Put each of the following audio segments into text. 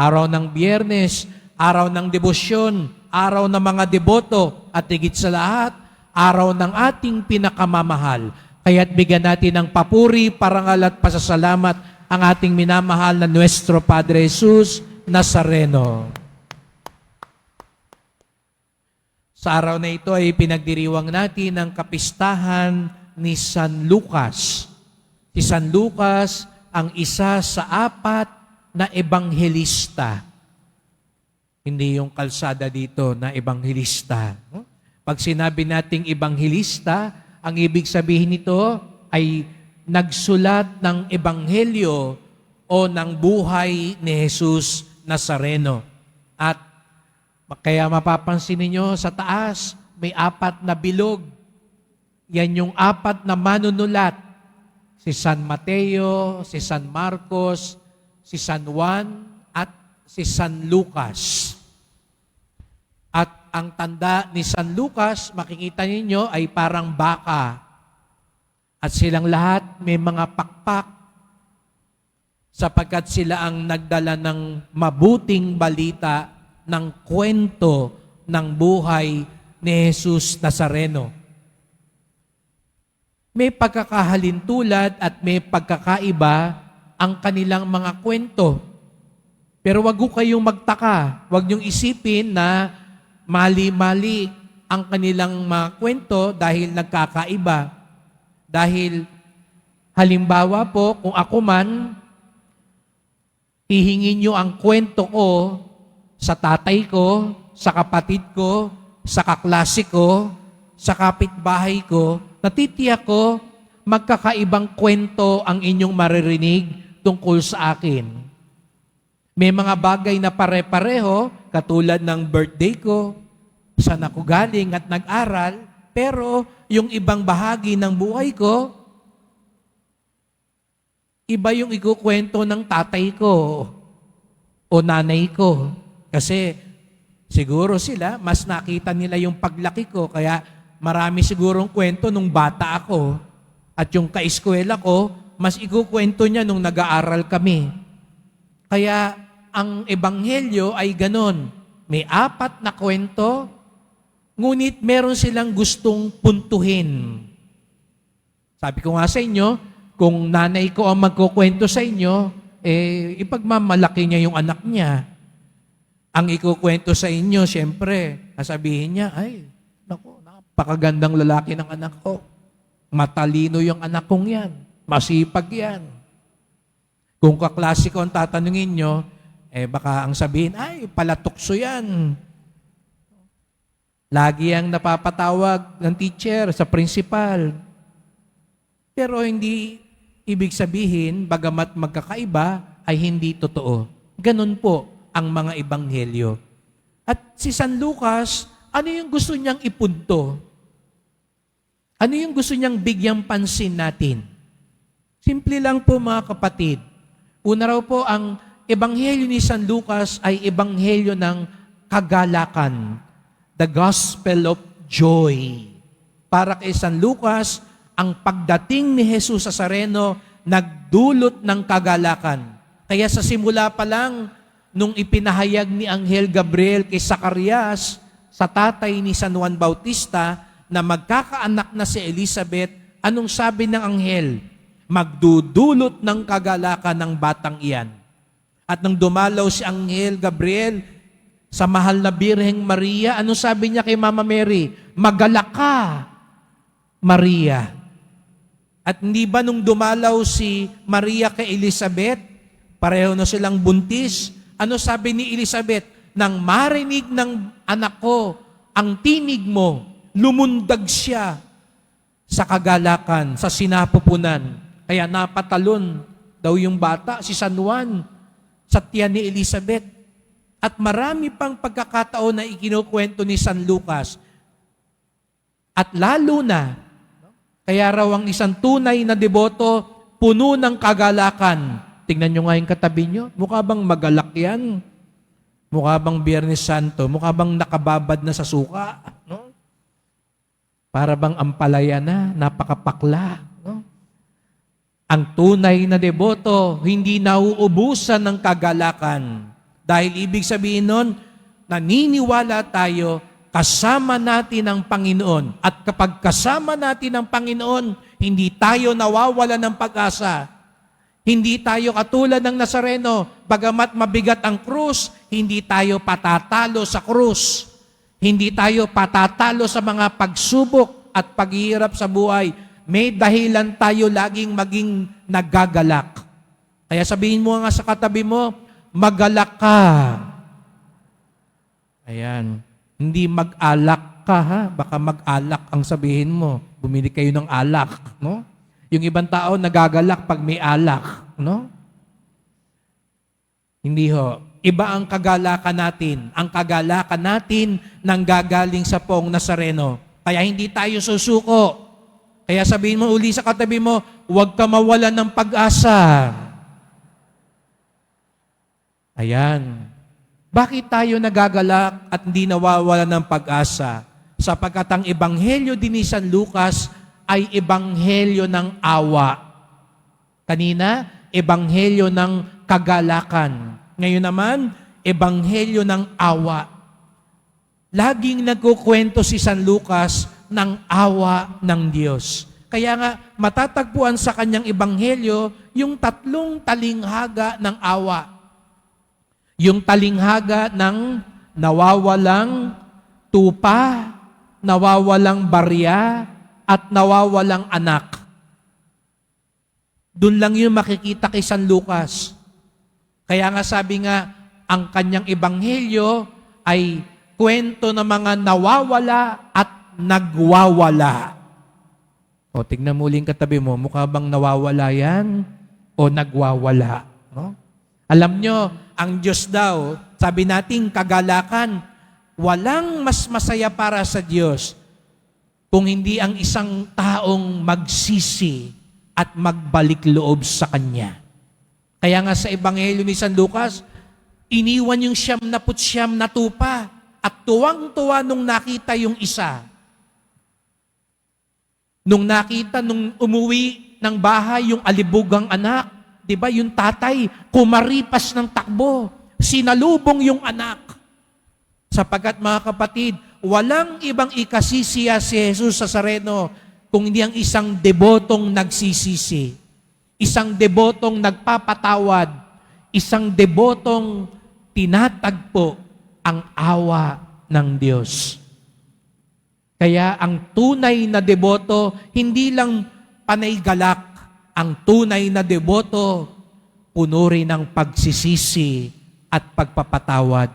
Araw ng biyernes, araw ng debosyon, araw ng mga deboto, at higit sa lahat, araw ng ating pinakamamahal. Kaya't bigyan natin ng papuri, parangal at pasasalamat ang ating minamahal na Nuestro Padre Jesus Nazareno. Sa araw na ito ay pinagdiriwang natin ang kapistahan ni San Lucas. Si San Lucas ang isa sa apat na ebanghelista. Hindi yung kalsada dito na ebanghelista. Pag sinabi nating ebanghelista, ang ibig sabihin nito ay nagsulat ng ebanghelyo o ng buhay ni Jesus Nazareno. At kaya mapapansin ninyo sa taas, may apat na bilog. Yan yung apat na manunulat. Si San Mateo, si San Marcos, si San Juan, at si San Lucas. At ang tanda ni San Lucas, makikita ninyo, ay parang baka. At silang lahat may mga pakpak sapagkat sila ang nagdala ng mabuting balita ng kwento ng buhay ni Jesus Nazareno. May pagkakahalintulad at may pagkakaiba ang kanilang mga kwento. Pero wag ko kayong magtaka. Wag niyong isipin na mali-mali ang kanilang mga kwento dahil nagkakaiba. Dahil halimbawa po, kung ako man, hihingin niyo ang kwento ko sa tatay ko, sa kapatid ko, sa kaklase ko, sa kapitbahay ko, natitiyak ko, magkakaibang kwento ang inyong maririnig tungkol sa akin. May mga bagay na pare-pareho, katulad ng birthday ko, saan ako galing at nag-aral, pero yung ibang bahagi ng buhay ko, iba yung ikukwento ng tatay ko o nanay ko. Kasi siguro sila, mas nakita nila yung paglaki ko, kaya marami sigurong kwento nung bata ako. At yung kaeskwela ko, mas ikukwento niya nung nag-aaral kami. Kaya ang ebanghelyo ay ganon. May apat na kwento, ngunit meron silang gustong puntuhin. Sabi ko nga sa inyo, kung nanay ko ang magkukwento sa inyo, eh, ipagmamalaki niya yung anak niya. Ang ikukwento sa inyo, siyempre, sasabihin niya, ay, naku, napakagandang lalaki ng anak ko. Matalino yung anak kong yan. Masipag yan. Kung kaklase ko ang tatanungin nyo, eh baka ang sabihin, ay, palatukso yan. Lagi ang napapatawag ng teacher sa principal. Pero hindi ibig sabihin, bagamat magkakaiba, ay hindi totoo. Ganun po ang mga ebanghelyo. At si San Lucas, ano yung gusto niyang ipunto? Ano yung gusto niyang bigyang pansin natin? Simple lang po mga kapatid. Una raw po, ang ebanghelyo ni San Lucas ay ebanghelyo ng kagalakan. The Gospel of Joy. Para kay San Lucas, ang pagdating ni Jesus sa Sareno nagdulot ng kagalakan. Kaya sa simula pa lang, nung ipinahayag ni Anghel Gabriel kay Zacarias sa tatay ni San Juan Bautista na magkakaanak na si Elizabeth, anong sabi ng anghel? Magdudulot ng kagalakan ng batang iyan. At nang dumalaw si Anghel Gabriel sa mahal na Birheng Maria, ano sabi niya kay Mama Mary? Magalak ka, Maria. At hindi ba nung dumalaw si Maria kay Elizabeth, pareho na silang buntis, ano sabi ni Elizabeth? Nang marinig ng anak ko ang tinig mo, lumundag siya sa kagalakan, sa sinapupunan. Kaya napatalon daw yung bata, si San Juan, sa tiyan ni Elizabeth. At marami pang pagkakataon na ikinukwento ni San Lucas. At lalo na, kaya raw ang isang tunay na deboto, puno ng kagalakan, Tingnan nyo nga yung katabi nyo. Mukha bang magalak yan? Mukha bang Biyernes Santo? Mukha bang nakababad na sa suka? No? Para bang ampalaya na, napakapakla. Ang tunay na deboto, hindi nauubusan ng kagalakan. Dahil ibig sabihin nun, naniniwala tayo, kasama natin ang Panginoon. At kapag kasama natin ang Panginoon, hindi tayo nawawala ng pag-asa. Hindi tayo katulad ng Nazareno, bagamat mabigat ang krus, hindi tayo patatalo sa krus. Hindi tayo patatalo sa mga pagsubok at paghihirap sa buhay. May dahilan tayo laging maging nagagalak. Kaya sabihin mo nga sa katabi mo, magalak ka. Ayan. Hindi mag-alak ka ha. Baka mag-alak ang sabihin mo. Bumili kayo ng alak. No? Yung ibang tao nagagalak pag may alak. No? Hindi ho. Iba ang kagalakan natin. Ang kagalakan natin nang gagaling sa pong Nazareno. Kaya hindi tayo susuko. Kaya sabihin mo uli sa katabi mo, huwag ka mawalan ng pag-asa. Ayan. Bakit tayo nagagalak at hindi nawawala ng pag-asa? Sapagkat ang ebanghelyo din ni San Lucas ay ebanghelyo ng awa. Kanina, ebanghelyo ng kagalakan. Ngayon naman, ebanghelyo ng awa. Laging nagkukwento si San Lucas ng awa ng Diyos. Kaya nga, matatagpuan sa kanyang ebanghelyo yung tatlong talinghaga ng awa. Yung talinghaga ng nawawalang tupa, nawawalang barya, at nawawalang anak. Doon lang yung makikita kay San Lucas. Kaya nga sabi nga, ang kanyang ebanghelyo ay kwento ng mga nawawala at nagwawala. O, tignan mo uling katabi mo, mukha bang nawawala yan o nagwawala? No? Alam nyo, ang Diyos daw, sabi nating kagalakan, walang mas masaya para sa Diyos kung hindi ang isang taong magsisi at magbalik loob sa Kanya. Kaya nga sa Ebanghelyo ni San Lucas, iniwan yung siyam na putsyam na tupa at tuwang-tuwa nung nakita yung isa. Nung nakita, nung umuwi ng bahay yung alibugang anak, di ba yung tatay, kumaripas ng takbo, sinalubong yung anak. Sapagkat mga kapatid, walang ibang ikasisiya si Jesus sa Sareno kung hindi ang isang debotong nagsisisi. Isang debotong nagpapatawad. Isang debotong tinatagpo ang awa ng Diyos. Kaya ang tunay na deboto, hindi lang panay galak. Ang tunay na deboto, puno rin ng pagsisisi at pagpapatawad.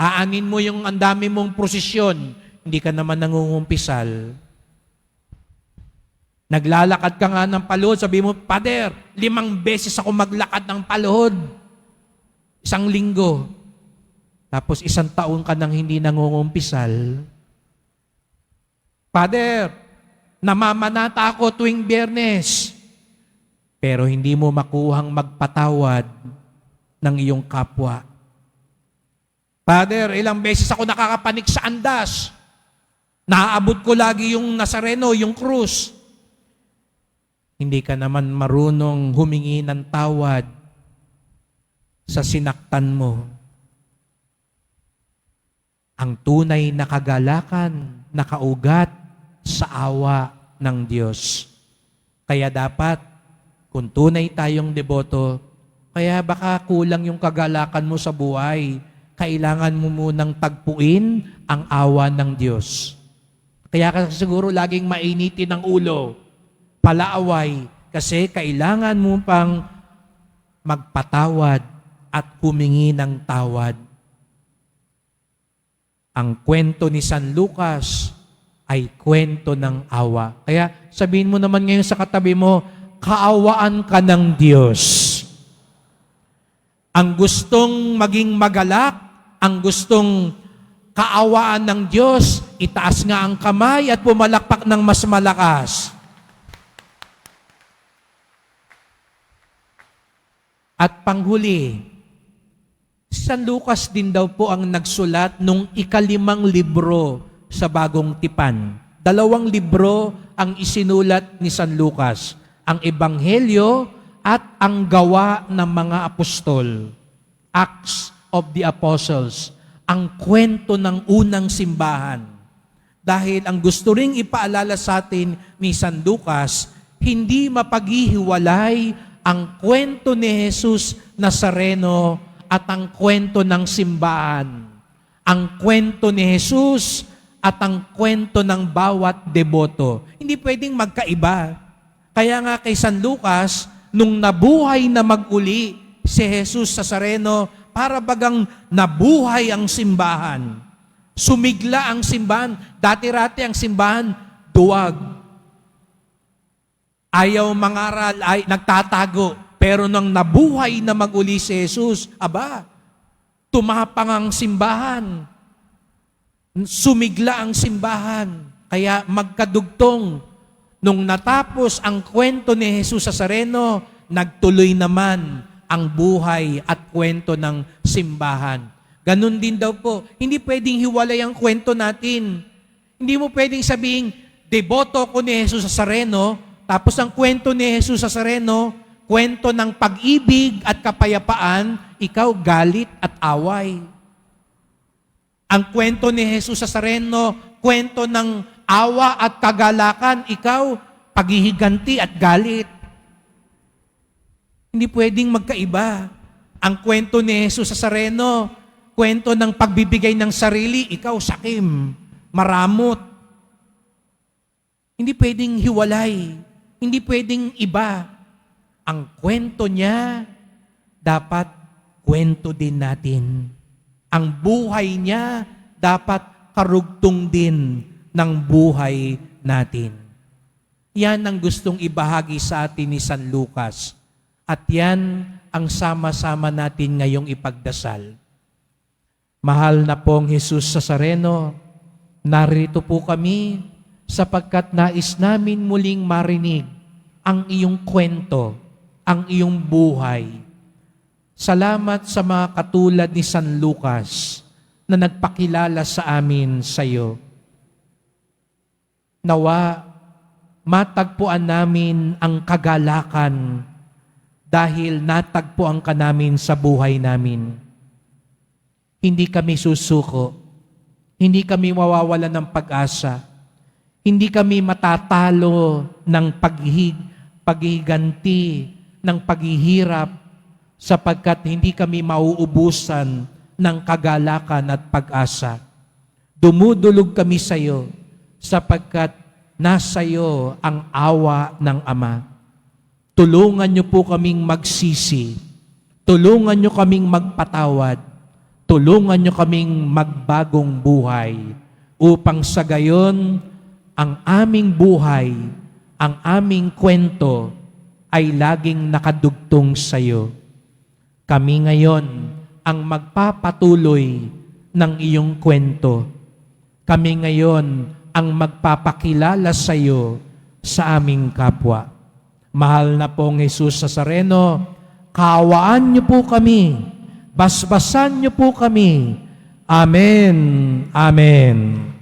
Aanin mo yung ang dami mong prosesyon, hindi ka naman nangungumpisal. Naglalakad ka nga ng paluhod, sabi mo, Pader, limang beses ako maglakad ng paluhod. Isang linggo. Tapos isang taon ka nang hindi nangungumpisal. Father, namamanata ako tuwing biyernes. Pero hindi mo makuhang magpatawad ng iyong kapwa. Father, ilang beses ako nakakapanik sa andas. Naaabot ko lagi yung Nazareno, yung krus. Hindi ka naman marunong humingi ng tawad sa sinaktan mo. Ang tunay na kagalakan, nakaugat sa awa ng Diyos. Kaya dapat, kung tunay tayong deboto, kaya baka kulang yung kagalakan mo sa buhay, kailangan mo munang tagpuin ang awa ng Diyos. Kaya ka siguro laging mainitin ang ulo, palaaway, kasi kailangan mo pang magpatawad at humingi ng tawad. Ang kwento ni San Lucas ay kwento ng awa. Kaya sabihin mo naman ngayon sa katabi mo, kaawaan ka ng Diyos. Ang gustong maging magalak, ang gustong kaawaan ng Diyos, itaas nga ang kamay at pumalakpak ng mas malakas. At panghuli, San Lucas din daw po ang nagsulat nung ikalimang libro sa Bagong Tipan. Dalawang libro ang isinulat ni San Lucas, ang Ebanghelyo at ang Gawa ng mga Apostol. Acts of the Apostles, ang kwento ng unang simbahan. Dahil ang gusto ring ipaalala sa atin ni San Lucas, hindi mapaghihiwalay ang kwento ni Jesus Nazareno at ang kwento ng simbahan. Ang kwento ni Jesus at ang kwento ng bawat deboto. Hindi pwedeng magkaiba. Kaya nga kay San Lucas, nung nabuhay na maguli si Jesus Nazareno, para bagang nabuhay ang simbahan. Sumigla ang simbahan. Dati-rati ang simbahan, duwag. Ayaw mangaral, ay nagtatago. Pero nang nabuhay na maguli si Jesus, aba, tumapang ang simbahan. Sumigla ang simbahan. Kaya magkadugtong. Nung natapos ang kwento ni Jesus Nazareno, nagtuloy naman ang buhay at kwento ng simbahan. Ganon din daw po. Hindi pwedeng hiwalay ang kwento natin. Hindi mo pwedeng sabihin, deboto ko ni Jesus Nazareno, tapos ang kwento ni Jesus Nazareno, kwento ng pag-ibig at kapayapaan, ikaw galit at away. Ang kwento ni Jesus Nazareno, kwento ng awa at kagalakan, ikaw paghihiganti at galit. Hindi pwedeng magkaiba. Ang kwento ni Jesus Nazareno, kwento ng pagbibigay ng sarili, ikaw sakim, maramot. Hindi pwedeng hiwalay. Hindi pwedeng iba. Ang kwento niya, dapat kwento din natin. Ang buhay niya, dapat karugtong din ng buhay natin. Yan ang gustong ibahagi sa atin ni San Lucas. At yan ang sama-sama natin ngayong ipagdasal. Mahal na pong Jesus Nazareno, narito po kami sapagkat nais namin muling marinig ang iyong kwento, ang iyong buhay. Salamat sa mga katulad ni San Lucas na nagpakilala sa amin sa iyo. Nawa, matagpuan namin ang kagalakan dahil natagpuan ka namin sa buhay namin. Hindi kami susuko. Hindi kami mawawala ng pag-asa. Hindi kami matatalo ng paghig, paghiganti, ng paghihirap sapagkat hindi kami mauubusan ng kagalakan at pag-asa. Dumudulog kami sa iyo sapagkat nasa iyo ang awa ng Ama. Tulungan niyo po kaming magsisi. Tulungan niyo kaming magpatawad. Tulungan niyo kaming magbagong buhay upang sa gayon ang aming buhay, ang aming kwento ay laging nakadugtong sa iyo. Kami ngayon ang magpapatuloy ng iyong kwento. Kami ngayon ang magpapakilala sa iyo sa aming kapwa. Mahal na pong Jesus Nazareno, kawaan niyo po kami, basbasan niyo po kami. Amen. Amen.